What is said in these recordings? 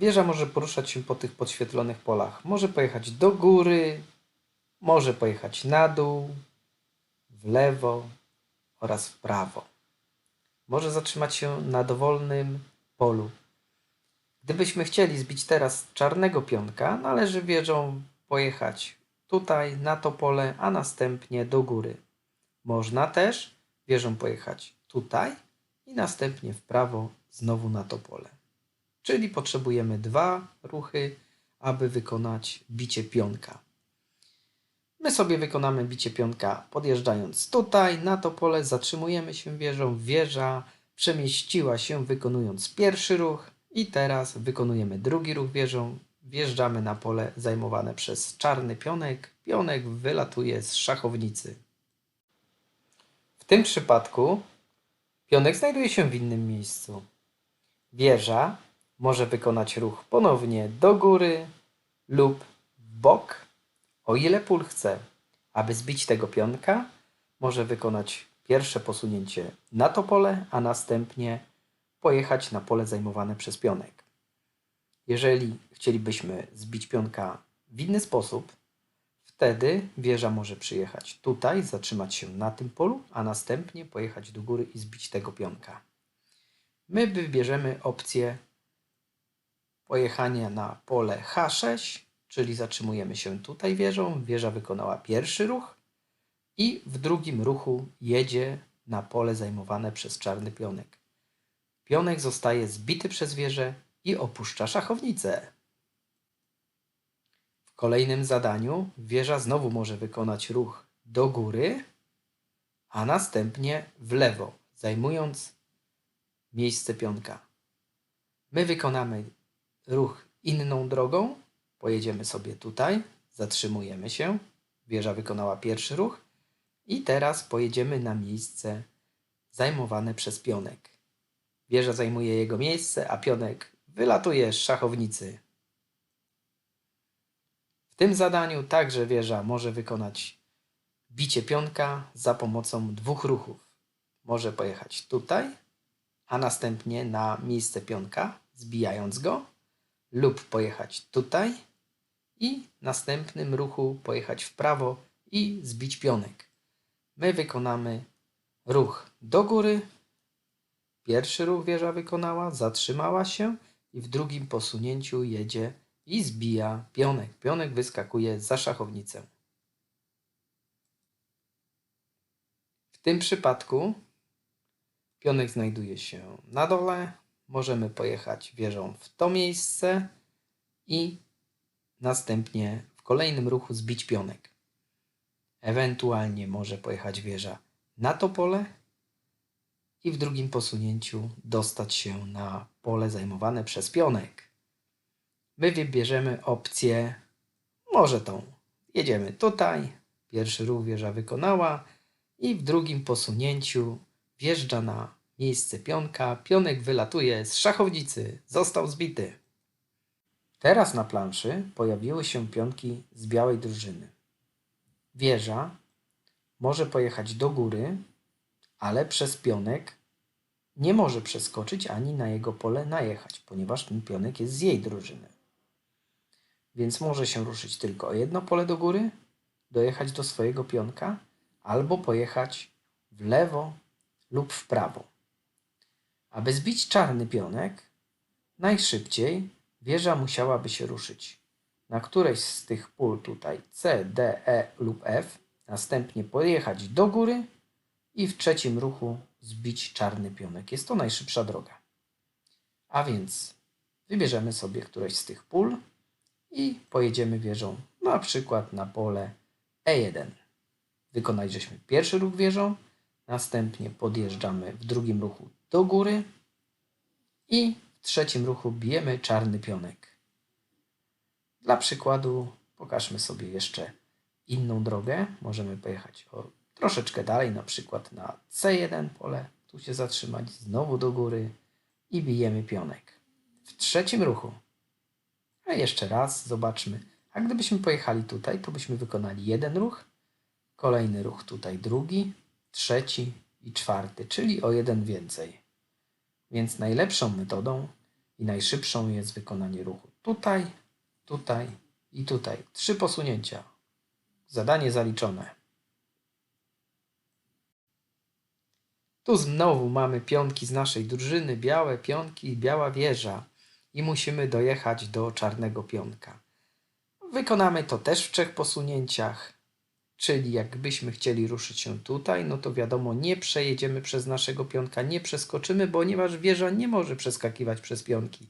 Wieża może poruszać się po tych podświetlonych polach. Może pojechać do góry, może pojechać na dół, w lewo oraz w prawo. Może zatrzymać się na dowolnym polu. Gdybyśmy chcieli zbić teraz czarnego pionka, należy wieżą pojechać tutaj na to pole, a następnie do góry. Można też wieżą pojechać tutaj i następnie w prawo znowu na to pole. Czyli potrzebujemy dwa ruchy, aby wykonać bicie pionka. My sobie wykonamy bicie pionka podjeżdżając tutaj na to pole, zatrzymujemy się wieżą, wieża przemieściła się wykonując pierwszy ruch i teraz wykonujemy drugi ruch wieżą, wjeżdżamy na pole zajmowane przez czarny pionek, pionek wylatuje z szachownicy. W tym przypadku pionek znajduje się w innym miejscu. Wieża może wykonać ruch ponownie do góry lub w bok, o ile pól chce. Aby zbić tego pionka, może wykonać pierwsze posunięcie na to pole, a następnie pojechać na pole zajmowane przez pionek. Jeżeli chcielibyśmy zbić pionka w inny sposób, wtedy wieża może przyjechać tutaj, zatrzymać się na tym polu, a następnie pojechać do góry i zbić tego pionka. My wybierzemy opcję pojechania na pole H6, czyli zatrzymujemy się tutaj wieżą. Wieża wykonała pierwszy ruch i w drugim ruchu jedzie na pole zajmowane przez czarny pionek. Pionek zostaje zbity przez wieżę i opuszcza szachownicę. W kolejnym zadaniu wieża znowu może wykonać ruch do góry, a następnie w lewo, zajmując miejsce pionka. My wykonamy ruch inną drogą. Pojedziemy sobie tutaj, zatrzymujemy się. Wieża wykonała pierwszy ruch i teraz pojedziemy na miejsce zajmowane przez pionek. Wieża zajmuje jego miejsce, a pionek wylatuje z szachownicy. W tym zadaniu także wieża może wykonać bicie pionka za pomocą dwóch ruchów. Może pojechać tutaj, a następnie na miejsce pionka, zbijając go, lub pojechać tutaj i w następnym ruchu pojechać w prawo i zbić pionek. My wykonamy ruch do góry. Pierwszy ruch wieża wykonała, zatrzymała się i w drugim posunięciu jedzie i zbija pionek. Pionek wyskakuje za szachownicę. W tym przypadku pionek znajduje się na dole. Możemy pojechać wieżą w to miejsce i następnie w kolejnym ruchu zbić pionek. Ewentualnie może pojechać wieża na to pole i w drugim posunięciu dostać się na pole zajmowane przez pionek. My wybierzemy opcję może tą. Jedziemy tutaj, pierwszy ruch wieża wykonała i w drugim posunięciu wjeżdża na miejsce pionka, pionek wylatuje z szachownicy, został zbity. Teraz na planszy pojawiły się pionki z białej drużyny. Wieża może pojechać do góry, ale przez pionek nie może przeskoczyć ani na jego pole najechać, ponieważ ten pionek jest z jej drużyny. Więc może się ruszyć tylko o jedno pole do góry, dojechać do swojego pionka, albo pojechać w lewo lub w prawo. Aby zbić czarny pionek, najszybciej wieża musiałaby się ruszyć na któreś z tych pól tutaj C, D, E lub F, następnie pojechać do góry i w trzecim ruchu zbić czarny pionek. Jest to najszybsza droga. A więc wybierzemy sobie któreś z tych pól i pojedziemy wieżą na przykład na pole E1. Wykonać żeśmy pierwszy ruch wieżą, następnie podjeżdżamy w drugim ruchu do góry i w trzecim ruchu bijemy czarny pionek. Dla przykładu pokażmy sobie jeszcze inną drogę. Możemy pojechać o troszeczkę dalej, na przykład na C1 pole, tu się zatrzymać, znowu do góry i bijemy pionek. W trzecim ruchu. A jeszcze raz zobaczmy. A gdybyśmy pojechali tutaj, to byśmy wykonali jeden ruch, kolejny ruch tutaj drugi, trzeci i czwarty, czyli o jeden więcej. Więc najlepszą metodą I najszybszą jest wykonanie ruchu tutaj, tutaj i tutaj. Trzy posunięcia. Zadanie zaliczone. Tu znowu mamy pionki z naszej drużyny, białe pionki i biała wieża. I musimy dojechać do czarnego pionka. Wykonamy to też w trzech posunięciach. Czyli jakbyśmy chcieli ruszyć się tutaj, no to wiadomo, nie przejedziemy przez naszego pionka, nie przeskoczymy, ponieważ wieża nie może przeskakiwać przez pionki.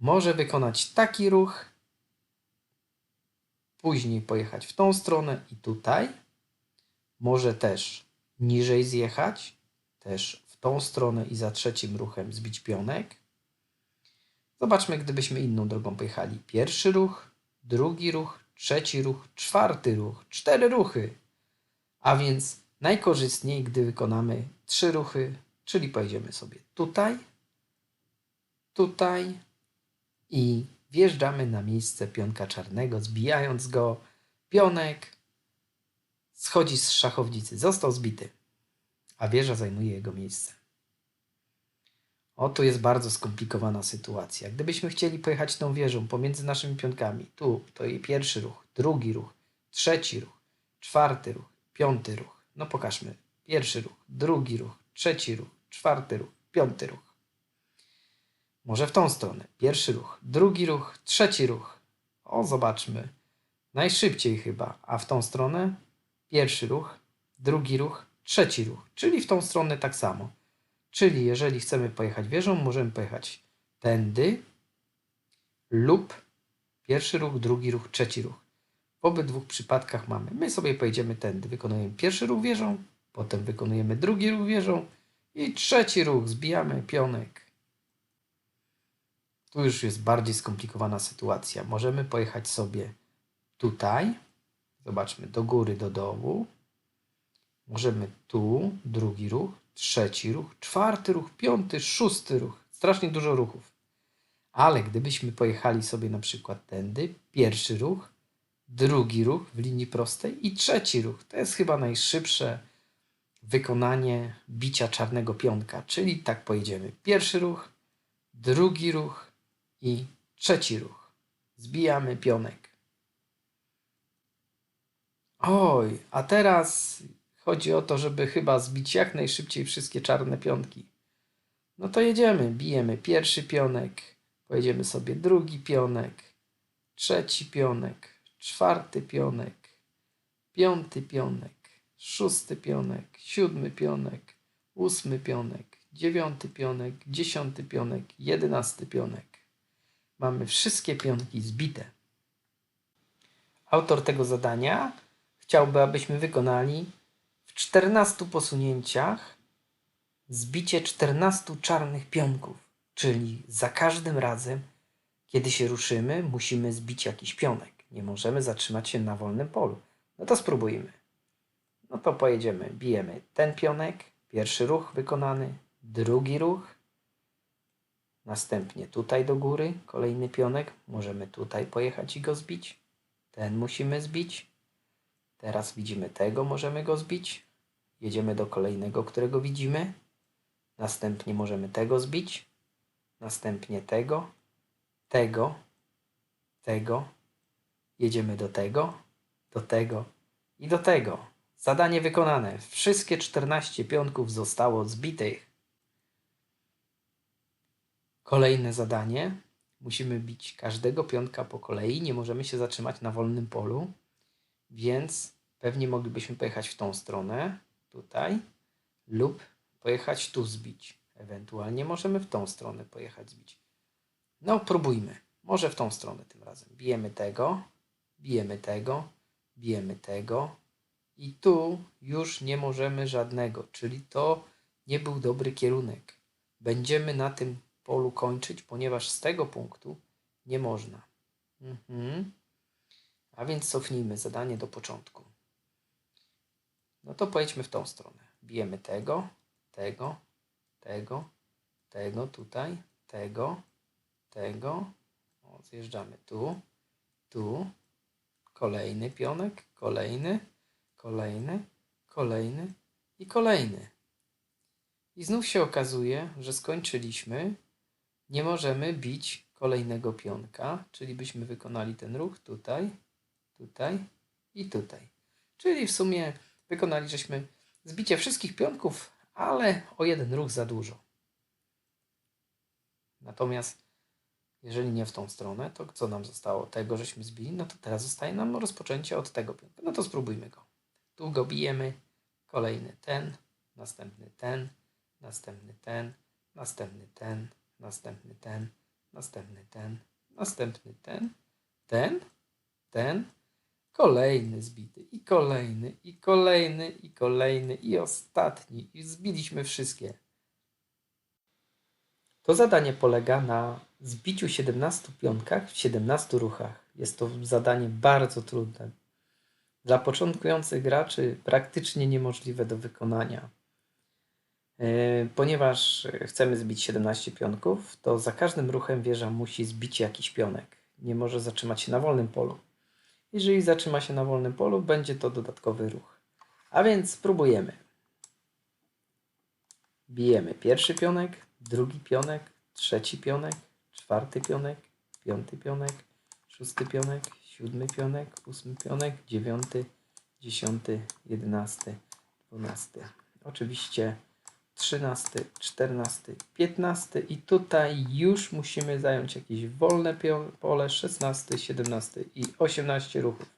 Może wykonać taki ruch, później pojechać w tą stronę i tutaj. Może też niżej zjechać, też w tą stronę i za trzecim ruchem zbić pionek. Zobaczmy, gdybyśmy inną drogą pojechali. Pierwszy ruch, drugi ruch, trzeci ruch, czwarty ruch, cztery ruchy. A więc najkorzystniej, gdy wykonamy trzy ruchy, czyli pojedziemy sobie tutaj, tutaj i wjeżdżamy na miejsce pionka czarnego, zbijając go. Pionek schodzi z szachownicy, został zbity, a wieża zajmuje jego miejsce. O, tu jest bardzo skomplikowana sytuacja. Gdybyśmy chcieli pojechać tą wieżą pomiędzy naszymi pionkami, tu to i pierwszy ruch, drugi ruch, trzeci ruch, czwarty ruch, piąty ruch. No pokażmy. Pierwszy ruch, drugi ruch, trzeci ruch, czwarty ruch, piąty ruch. Może w tą stronę. Pierwszy ruch, drugi ruch, trzeci ruch. O, zobaczmy. Najszybciej chyba. A w tą stronę pierwszy ruch, drugi ruch, trzeci ruch. Czyli w tą stronę tak samo. Czyli jeżeli chcemy pojechać wieżą, możemy pojechać tędy lub pierwszy ruch, drugi ruch, trzeci ruch. W obydwu przypadkach mamy. My sobie pojedziemy tędy. Wykonujemy pierwszy ruch wieżą, potem wykonujemy drugi ruch wieżą i trzeci ruch. Zbijamy pionek. Tu już jest bardziej skomplikowana sytuacja. Możemy pojechać sobie tutaj. Zobaczmy, do góry, do dołu. Możemy tu, drugi ruch, trzeci ruch, czwarty ruch, piąty, szósty ruch. Strasznie dużo ruchów. Ale gdybyśmy pojechali sobie na przykład tędy, pierwszy ruch, drugi ruch w linii prostej i trzeci ruch. To jest chyba najszybsze wykonanie bicia czarnego pionka. Czyli tak pojedziemy. Pierwszy ruch, drugi ruch i trzeci ruch. Zbijamy pionek. Oj, a teraz Chodzi o to, żeby chyba zbić jak najszybciej wszystkie czarne pionki. No to jedziemy, bijemy pierwszy pionek, pojedziemy sobie drugi pionek, trzeci pionek, czwarty pionek, piąty pionek, szósty pionek, siódmy pionek, ósmy pionek, dziewiąty pionek, dziesiąty pionek, jedenasty pionek. Mamy wszystkie pionki zbite. Autor tego zadania chciałby, abyśmy wykonali w 14 posunięciach zbicie 14 czarnych pionków, czyli za każdym razem, kiedy się ruszymy, musimy zbić jakiś pionek. Nie możemy zatrzymać się na wolnym polu. No to spróbujmy. No to pojedziemy, bijemy ten pionek, pierwszy ruch wykonany, drugi ruch, następnie tutaj do góry, kolejny pionek, możemy tutaj pojechać i go zbić. Ten musimy zbić. Teraz widzimy tego, możemy go zbić. Jedziemy do kolejnego, którego widzimy. Następnie możemy tego zbić. Następnie tego, tego, tego. Jedziemy do tego, do tego i do tego. Zadanie wykonane. Wszystkie 14 pionków zostało zbitych. Kolejne zadanie. Musimy bić każdego pionka po kolei. Nie możemy się zatrzymać na wolnym polu, więc pewnie moglibyśmy pojechać w tą stronę tutaj lub pojechać tu zbić. Ewentualnie możemy w tą stronę pojechać zbić. No, próbujmy. Może w tą stronę tym razem. Bijemy tego, bijemy tego, bijemy tego i tu już nie możemy żadnego, czyli to nie był dobry kierunek. Będziemy na tym polu kończyć, ponieważ z tego punktu nie można. Mhm. A więc cofnijmy zadanie do początku. No to pojedźmy w tą stronę. Bijemy tego, tego, tego, tego tutaj, tego, tego. O, zjeżdżamy tu, tu. Kolejny pionek, kolejny, kolejny, kolejny i kolejny. I znów się okazuje, że skończyliśmy nie możemy bić kolejnego pionka, czyli byśmy wykonali ten ruch tutaj, tutaj i tutaj. Czyli w sumie wykonali żeśmy zbicie wszystkich pionków, ale o jeden ruch za dużo. Natomiast jeżeli nie w tą stronę, to co nam zostało? Tego żeśmy zbili, no to teraz zostaje nam rozpoczęcie od tego pionka. No to spróbujmy go. Tu go bijemy, kolejny ten, następny ten, następny ten, następny ten, następny ten, następny ten, następny ten, ten, ten, kolejny zbity i kolejny, i kolejny, i kolejny, i ostatni. I zbiliśmy wszystkie. To zadanie polega na zbiciu 17 pionkach w 17 ruchach. Jest to zadanie bardzo trudne. Dla początkujących graczy praktycznie niemożliwe do wykonania. Yy, Ponieważ chcemy zbić 17 pionków, to za każdym ruchem wieża musi zbić jakiś pionek. Nie może zatrzymać się na wolnym polu. Jeżeli zatrzyma się na wolnym polu, będzie to dodatkowy ruch. A więc spróbujemy. Bijemy pierwszy pionek, drugi pionek, trzeci pionek, czwarty pionek, piąty pionek, szósty pionek, siódmy pionek, ósmy pionek, dziewiąty, dziesiąty, jedenasty, dwunasty. Oczywiście trzynasty, czternasty, piętnasty i tutaj już musimy zająć jakieś wolne pole, szesnasty, siedemnasty i osiemnaście ruchów.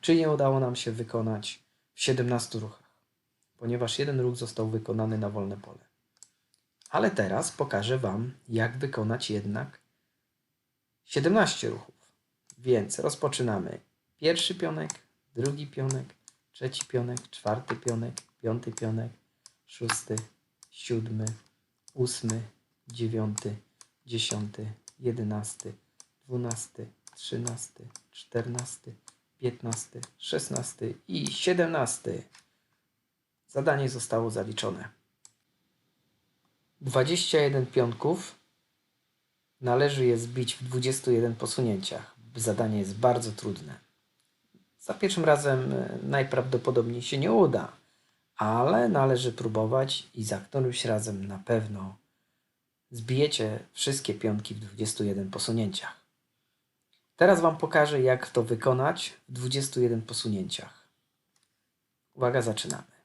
Czyli nie udało nam się wykonać w 17 ruchach, ponieważ jeden ruch został wykonany na wolne pole. Ale teraz pokażę Wam, jak wykonać jednak 17 ruchów. Więc rozpoczynamy pierwszy pionek, drugi pionek, trzeci pionek, czwarty pionek, piąty pionek, szósty, siódmy, ósmy, dziewiąty, dziesiąty, jedenasty, dwunasty, trzynasty, czternasty, piętnasty, szesnasty i siedemnasty. Zadanie zostało zaliczone. 21 pionków należy je zbić w 21 posunięciach. Zadanie jest bardzo trudne. Za pierwszym razem e, najprawdopodobniej się nie uda, ale należy próbować i za którymś razem na pewno zbijecie wszystkie pionki w 21 posunięciach. Teraz Wam pokażę, jak to wykonać w 21 posunięciach. Uwaga, zaczynamy.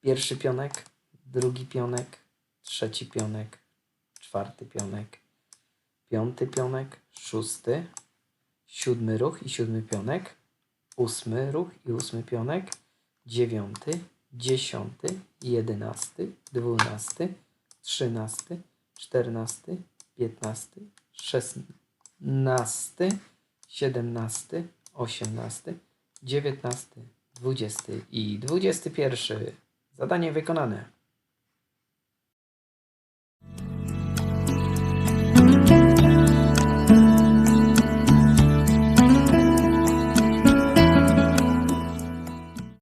Pierwszy pionek, drugi pionek, trzeci pionek, czwarty pionek, piąty pionek, szósty, siódmy ruch i siódmy pionek, ósmy ruch i ósmy pionek, dziewiąty, dziesiąty, jedenasty, dwunasty, trzynasty, czternasty, piętnasty, szesnasty, siedemnasty, osiemnasty, dziewiętnasty, dwudziesty i dwudziesty pierwszy. Zadanie wykonane.